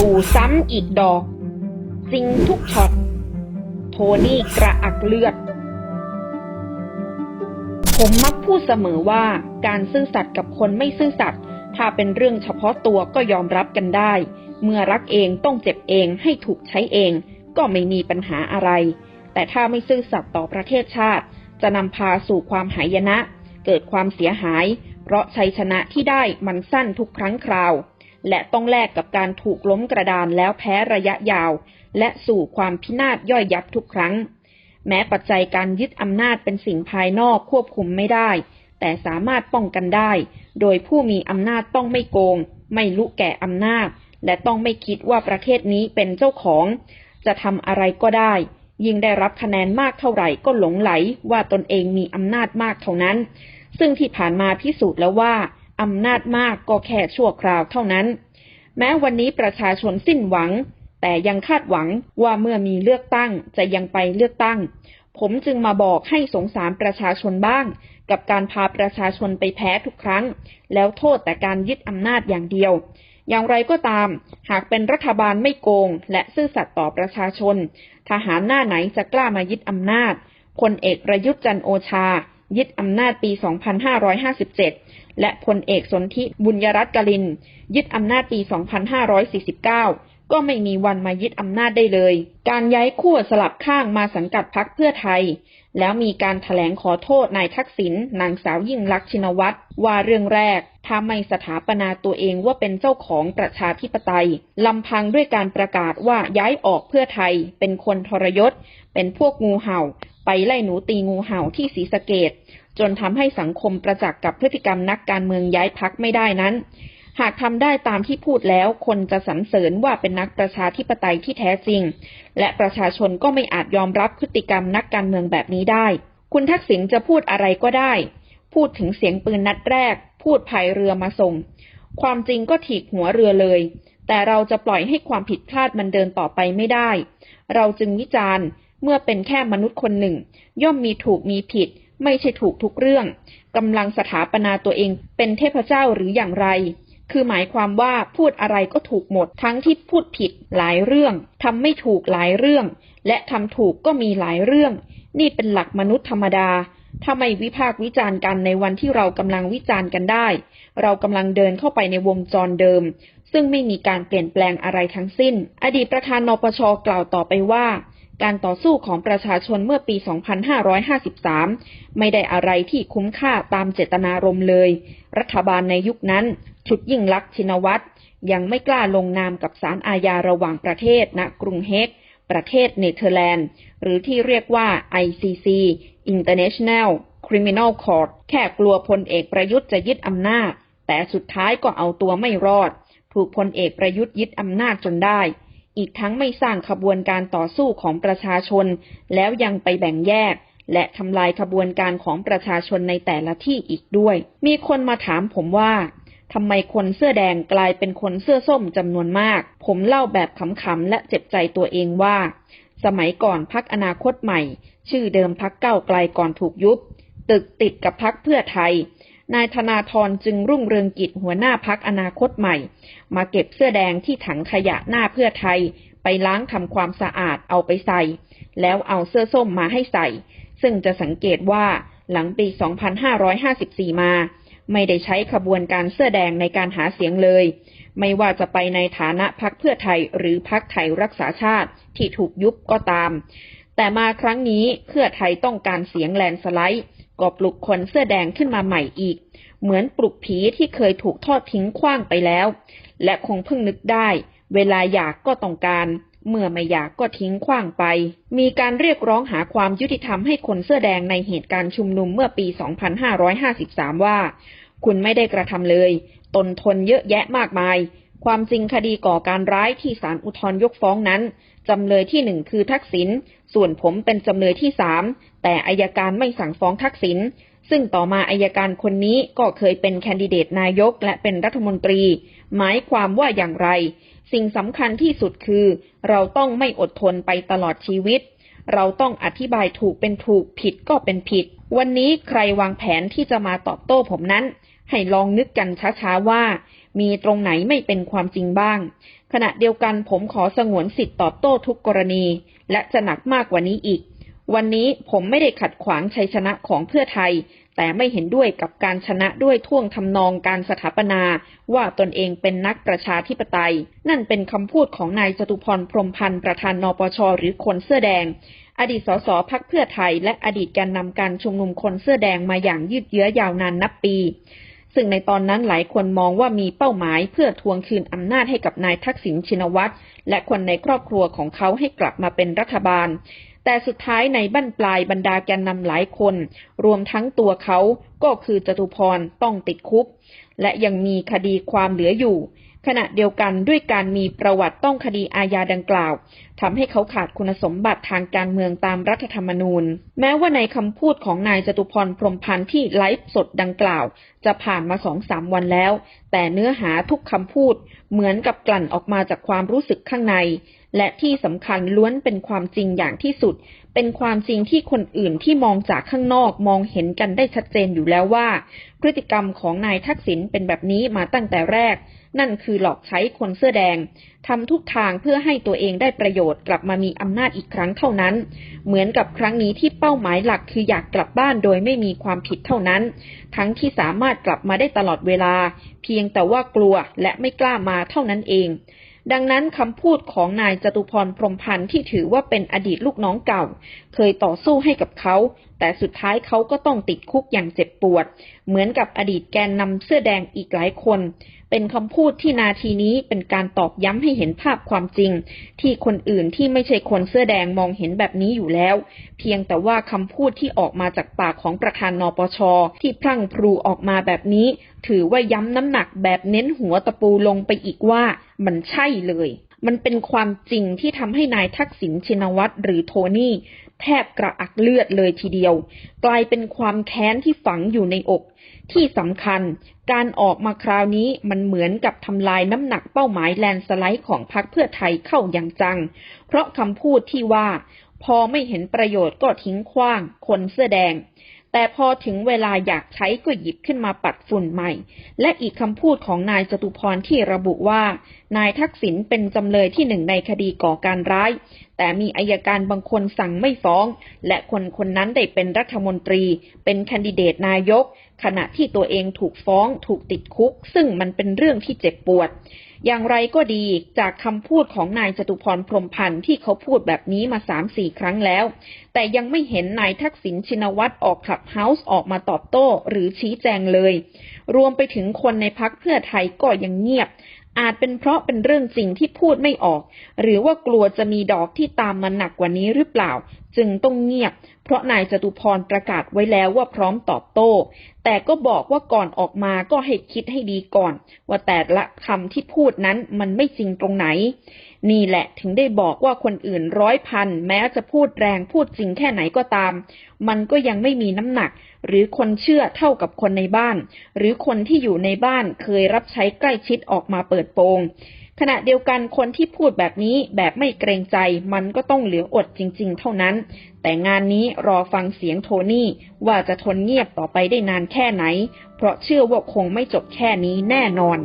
ตู่ซ้ำอีกดอกจริงทุกช็อต โทนี่กระอักเลือด ผมมักพูดเสมอว่าการซื่อสัตย์กับคนไม่ซื่อสัตย์ถ้าเป็นเรื่องเฉพาะตัวก็ยอมรับกันได้ เมื่อรักเองต้องเจ็บเองให้ถูกใช้เอง ก็ไม่มีปัญหาอะไร แต่ถ้าไม่ซื่อสัตย์ต่อประเทศชาติ จะนำพาสู่ความหายนะ เกิดความเสียหาย เพราะชัยชนะที่ได้มันสั้นทุกครั้งคราว และต้องแลกกับการถูกล้มกระดานแล้วแพ้ระยะยาว และสู่ความพินาศย่อยยับทุกครั้ง แม้ปัจจัยการยึดอำนาจเป็นสิ่งภายนอกควบคุมไม่ได้ แต่สามารถป้องกันได้ โดยผู้มีอำนาจต้องไม่โกง ไม่ลุแก่อำนาจ และต้องไม่คิดว่าประเทศนี้เป็นเจ้าของ จะทำอะไรก็ได้ ยิ่งได้รับคะแนนมากเท่าไหร่ก็หลงไหลว่าตนเองมีอำนาจมากเท่านั้น ซึ่งที่ผ่านมาพิสูจน์แล้วว่า อำนาจมากก็แค่ชั่วคราวเท่านั้น แม้วันนี้ประชาชนสิ้นหวัง แต่ยังคาดหวังว่าเมื่อมีเลือกตั้งจะยังไปเลือกตั้ง ผมจึงมาบอกให้สงสารประชาชนบ้าง กับการพาประชาชนไปแพ้ทุกครั้ง แล้วโทษแต่การยึดอำนาจอย่างเดียว อย่างไรก็ตาม หากเป็นรัฐบาลไม่โกง และซื่อสัตย์ต่อประชาชน ทหารหน้าไหนจะกล้ามายึดอำนาจพลเอกประยุทธ์จันโอชา ยึดอำนาจปี 2557 และพลเอกสนธิบุญยรัตน์กลิน ยึดอำนาจปี 2549 ก็ไม่มีวันมายึดอำนาจได้เลย การย้ายขั้วสลับข้างมาสังกัดพักเพื่อไทย แล้วมีการถแถลงขอโทษนายทักษิณนางสาวยิ่งลักษณ์ชินวัตรว่าเรื่องแรก ถ้าไม่สถาปนาตัวเองว่าเป็นเจ้าของประชาธิปไตยลำพังด้วยการประกาศว่าย้ายออกเพื่อไทย เป็นคนทรยศ เป็นพวกงูเห่า ไปไล่หนูตีงูเห่าที่ศรีสะเกดจนทำให้สังคมประจักษ์กับพฤติกรรมนักการเมืองย้ายพักไม่ได้นั้น หากทำได้ตามที่พูดแล้ว คนจะสรรเสริญว่าเป็นนักประชาธิปไตยที่แท้จริง และประชาชนก็ไม่อาจยอมรับพฤติกรรมนักการเมืองแบบนี้ได้ คุณทักษิณจะพูดอะไรก็ได้ พูดถึงเสียงปืนนัดแรก พูดภายเรือมาส่ง ความจริงก็ถีกหัวเรือเลย แต่เราจะปล่อยให้ความผิดพลาดมันเดินต่อไปไม่ได้ เราจึงวิจารณ์เมื่อเป็นแค่มนุษย์คนหนึ่ง ย่อมมีถูกมีผิด ไม่ใช่ถูกทุกเรื่องกำลังสถาปนาตัวเองเป็นเทพเจ้าหรืออย่างไร คือหมายความว่าพูดอะไรก็ถูกหมด ทั้งที่พูดผิดหลายเรื่องทำไม่ถูกหลายเรื่อง และทำถูกก็มีหลายเรื่อง นี่เป็นหลักมนุษย์ธรรมดาถ้าไม่วิพากษ์วิจารณ์กันในวันที่เรากำลังวิจารณ์กันได้ เรากำลังเดินเข้าไปในวงจรเดิม ซึ่งไม่มีการเปลี่ยนแปลงอะไรทั้งสิ้น อดีตประธานนปชกล่าวต่อไปว่า การต่อสู้ของประชาชนเมื่อปี 2553 ไม่ได้อะไรที่คุ้มค่าตามเจตนารมณ์เลย รัฐบาลในยุคนั้น ชุดยิ่งลักษณ์ชินวัตรยังไม่กล้าลงนามกับสารอาญาระหว่างประเทศณกรุงเฮกประเทศเนเธอร์แลนด์ หรือที่เรียกว่า ICC International Criminal Court แค่กลัวพลเอกประยุทธ์จะยึดอำนาจ แต่สุดท้ายก็เอาตัวไม่รอด ถูกพลเอกประยุทธ์ยึดอำนาจจนได้ อีกทั้งไม่สร้างขบวนการต่อสู้ของประชาชน แล้วยังไปแบ่งแยก และทำลายขบวนการของประชาชนในแต่ละที่อีกด้วย มีคนมาถามผมว่าทำไมคนเสื้อแดงกลายเป็นคนเสื้อส้มจำนวนมาก ผมเล่าแบบขำๆและเจ็บใจตัวเองว่า สมัยก่อนพักอนาคตใหม่ ชื่อเดิมพักเก้าไกลก่อนถูกยุบ ตึกติดกับพักเพื่อไทย นายธนาธรจึงรุ่งเรืองกิจหัวหน้าพักอนาคตใหม่ มาเก็บเสื้อแดงที่ถังขยะหน้าเพื่อไทย ไปล้างทำความสะอาดเอาไปใส่ แล้วเอาเสื้อส้มมาให้ใส่ ซึ่งจะสังเกตว่าหลังปี 2554 มา ไม่ได้ใช้ขบวนการเสื้อแดงในการหาเสียงเลย ไม่ว่าจะไปในฐานะพักเพื่อไทยหรือพักไทยรักษาชาติที่ถูกยุบก็ตาม แต่มาครั้งนี้เพื่อไทยต้องการเสียงแลนสไลด์ ก็ปลุกคนเสื้อแดงขึ้นมาใหม่อีก เหมือนปลุกผีที่เคยถูกทอดทิ้งขว้างไปแล้ว และคงเพิ่งนึกได้ เวลาอยากก็ต้องการ เมื่อไม่อยากก็ทิ้งขว้างไป มีการเรียกร้องหาความยุติธรรมให้คนเสื้อแดงในเหตุการณ์ชุมนุมเมื่อปี 2553 ว่า คุณไม่ได้กระทำเลย ตนทนเยอะแยะมากมาย ความจริงคดีก่อการร้ายที่ศาลอุทธรยกฟ้องนั้น จำเลยที่หนึ่งคือทักษิณ ส่วนผมเป็นจำเลยที่สาม แต่อายการไม่สั่งฟ้องทักษิณ ซึ่งต่อมาอายการคนนี้ก็เคยเป็นแคนดิเดตนายกและเป็นรัฐมนตรี หมายความว่าอย่างไร สิ่งสำคัญที่สุดคือ เราต้องไม่อดทนไปตลอดชีวิต เราต้องอธิบายถูกเป็นถูกผิดก็เป็นผิด วันนี้ใครวางแผนที่จะมาตอบโต้ผมนั้น ให้ลองนึกกันช้าๆว่า มีตรงไหนไม่เป็นความจริงบ้าง ขณะเดียวกันผมขอสงวนสิทธิ์ตอบโต้ทุกกรณี และจะหนักมากกว่านี้อีก วันนี้ผมไม่ได้ขัดขวางชัยชนะของเพื่อไทย แต่ไม่เห็นด้วยกับการชนะด้วยท่วงทำนองการสถาปนา ว่าตนเองเป็นนักประชาธิปไตย นั่นเป็นคำพูดของนายจตุพรพรมพันธ์ประธานนปชหรือคนเสื้อแดงอดีตสสพักเพื่อไทยและอดีตแกนนำการชุมนุมคนเสื้อแดงมาอย่างยืดเยื้อยาวนานนับปี ซึ่งในตอนนั้นหลายคนมองว่ามีเป้าหมายเพื่อทวงคืนอำนาจให้กับนายทักษิณชินวัตรและคนในครอบครัวของเขาให้กลับมาเป็นรัฐบาล แต่สุดท้ายในบั้นปลายบรรดาแกนนำหลายคน รวมทั้งตัวเขาก็คือจตุพรต้องติดคุก และยังมีคดีความเหลืออยู่ ขณะเดียวกันด้วยการมีประวัติต้องคดีอาญาดังกล่าวทำให้เขาขาดคุณสมบัติทางการเมืองตามรัฐธรรมนูญ แม้ว่าในคำพูดของนายจตุพรพรมพันธ์ที่ไลฟ์สดดังกล่าว จะผ่านมาสองสามวันแล้ว แต่เนื้อหาทุกคำพูดเหมือนกับกลั่นออกมาจากความรู้สึกข้างใน และที่สำคัญล้วนเป็นความจริงอย่างที่สุด เป็นความจริงที่คนอื่นที่มองจากข้างนอกมองเห็นกันได้ชัดเจนอยู่แล้วว่า พฤติกรรมของนายทักษิณเป็นแบบนี้มาตั้งแต่แรก นั่นคือหลอกใช้คนเสื้อแดงทำทุกทางเพื่อให้ตัวเองได้ประโยชน์กลับมามีอำนาจอีกครั้งเท่านั้น เหมือนกับครั้งนี้ที่เป้าหมายหลักคืออยากกลับบ้านโดยไม่มีความผิดเท่านั้น ทั้งที่สามารถกลับมาได้ตลอดเวลา เพียงแต่ว่ากลัวและไม่กล้ามาเท่านั้นเอง ดังนั้นคำพูดของนายจตุพรพรมพันธ์ที่ถือว่าเป็นอดีตลูกน้องเก่าเคยต่อสู้ให้กับเขา แต่สุดท้ายเขาก็ต้องติดคุกอย่างเจ็บปวด เหมือนกับอดีตแกนนำเสื้อแดงอีกหลายคน เป็นคำพูดที่นาทีนี้เป็นการตอกย้ำให้เห็นภาพความจริง ที่คนอื่นที่ไม่ใช่คนเสื้อแดงมองเห็นแบบนี้อยู่แล้ว เพียงแต่ว่าคำพูดที่ออกมาจากปากของประธานนปช ที่พลั่งพลูออกมาแบบนี้ ถือว่าย้ำน้ำหนักแบบเน้นหัวตะปูลงไปอีกว่ามันใช่เลยมันเป็นความจริงที่ทำให้นายทักษิณชินวัตรหรือโทนี่ แทบกระอักเลือดเลยทีเดียว กลายเป็นความแค้นที่ฝังอยู่ในอก ที่สำคัญ การออกมาคราวนี้มันเหมือนกับทำลายน้ำหนักเป้าหมายแลนสไลด์ของพรรคเพื่อไทยเข้าอย่างจัง เพราะคำพูดที่ว่า พอไม่เห็นประโยชน์ก็ทิ้งขว้าง คนเสื้อแดง แต่พอถึงเวลาอยากใช้ก็หยิบขึ้นมาปัดฝุ่นใหม่ และอีกคำพูดของนายจตุพรที่ระบุว่า นายทักษิณเป็นจำเลยที่หนึ่งในคดีก่อการร้าย แต่มีอายการบางคนสั่งไม่ฟ้อง และคนคนนั้นได้เป็นรัฐมนตรี เป็นแคนดิเดตนายก ขณะที่ตัวเองถูกฟ้องถูกติดคุก ซึ่งมันเป็นเรื่องที่เจ็บปวด อย่างไรก็ดีจากคำพูดของนายจตุพรพรมพันธ์ที่เขาพูดแบบนี้มาสามสี่ครั้งแล้ว แต่ยังไม่เห็นนายทักษิณชินวัตรออกขับเฮาส์ออกมาตอบโต้หรือชี้แจงเลย รวมไปถึงคนในพักเพื่อไทยก็ยังเงียบ อาจเป็นเพราะเป็นเรื่องจริงที่พูดไม่ออก หรือว่ากลัวจะมีดอกที่ตามมาหนักกว่านี้หรือเปล่า จึงต้องเงียบ เพราะนายจตุพรประกาศไว้แล้วว่าพร้อมตอบโต้ แต่ก็บอกว่าก่อนออกมาก็ให้คิดให้ดีก่อน ว่าแต่ละคำที่พูดนั้นมันไม่จริงตรงไหน นี่แหละถึงได้บอกว่าคนอื่นร้อยพันแม้จะพูดแรงพูดจริงแค่ไหนก็ตาม มันก็ยังไม่มีน้ำหนัก หรือคนเชื่อเท่ากับคนในบ้าน หรือคนที่อยู่ในบ้านเคยรับใช้ใกล้ชิดออกมาเปิดโปงขณะเดียวกันคนที่พูดแบบนี้แบบไม่เกรงใจมันก็ต้องเหลืออดจริง ๆ เท่านั้น แต่งานนี้รอฟังเสียงโทนี่ว่าจะทนเงียบต่อไปได้นานแค่ไหน เพราะเชื่อว่าคงไม่จบแค่นี้แน่นอน